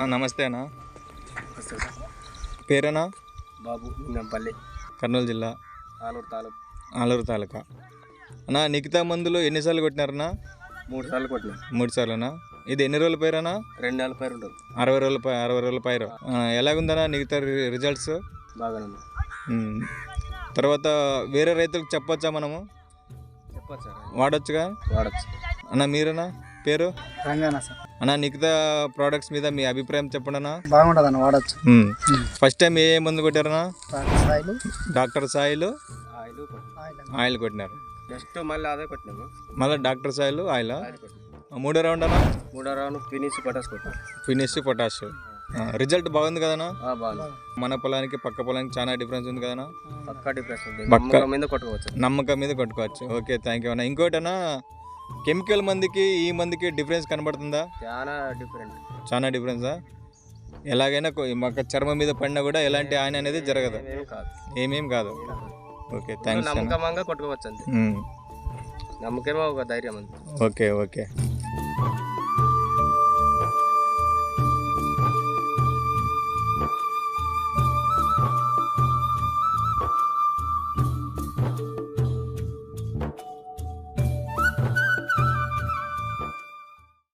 నమస్తే అన్న. సార్ పేరేనా? బాబు నింగంపల్లి కర్నూలు జిల్లా. ఆలూరు తాలూకు. ఆలూరు తాలూకా. అన్న నిఖితా మందులు ఎన్నిసార్లు కొట్టినారన్నా? మూడు సార్లు కొట్టినా. మూడు సార్లునా? ఇది ఎన్ని రోజుల పైరనా రెండు నెలల పైరు ఉంటుంది. అరవై రోజుల పై అరవై రోజుల పైరు. ఎలాగుందన్నా మిగతా రి- రిజల్ట్స్? బాగానే ఉంది. తర్వాత వేరే రైతులకు చెప్పొచ్చా మనము? చెప్పచ్చు వాడొచ్చుగా? వాడచ్చు. అన్న మీరేనా? పేరు? రంగానా సార్. అన్న నిఖితా ప్రోడక్ట్స్ మీద మీ అభిప్రాయం చెప్పండి అన్న బాగుంటుంది అన్న వాడచ్చు ఫస్ట్ టైం ఏ మందు కొట్టారన్నా? డాక్టర్ సాయిలు. ఆయిల్ కొట్టినా. ఆయిల్ కొట్టినారు. జస్ట్ మళ్ళీ అదే కొట్టినాము. మళ్ళీ డాక్టర్ సాయిలు ఆయిల్? మూడో రౌండ్ అన్న? మూడో రౌండ్ ఫినిష్ పటాస్ కొట్టినా. Finish potash. రిజల్ట్ బాగుంది కదనా మన పొలానికి పక్క పొలానికి చాలా డిఫరెన్స్ ఉంది కదనా పక్కా డిఫరెన్స్ ఉంది. నమ్మకం మీద కొట్టుకోవచ్చు. నమ్మకం మీద కొట్టుకోవచ్చు. ఓకే థ్యాంక్ యూ అన్న. ఇంకోటన్నా? కెమికల్ మందికి ఈ మందికి డిఫరెన్స్ కనబడుతుందా? చాలా డిఫరెంట్. చాలా డిఫరెన్సా? ఎలాగైనా మాకు చర్మం మీద పడినా కూడా ఎలాంటి ఆయన అనేది జరగదు. ఏమేం కాదు. ఓకే థ్యాంక్స్ నమ్మకంగా కొట్టుకోవచ్చు అంతే. నమ్మకమే ఒక ధైర్యం అంతే. Okay okay.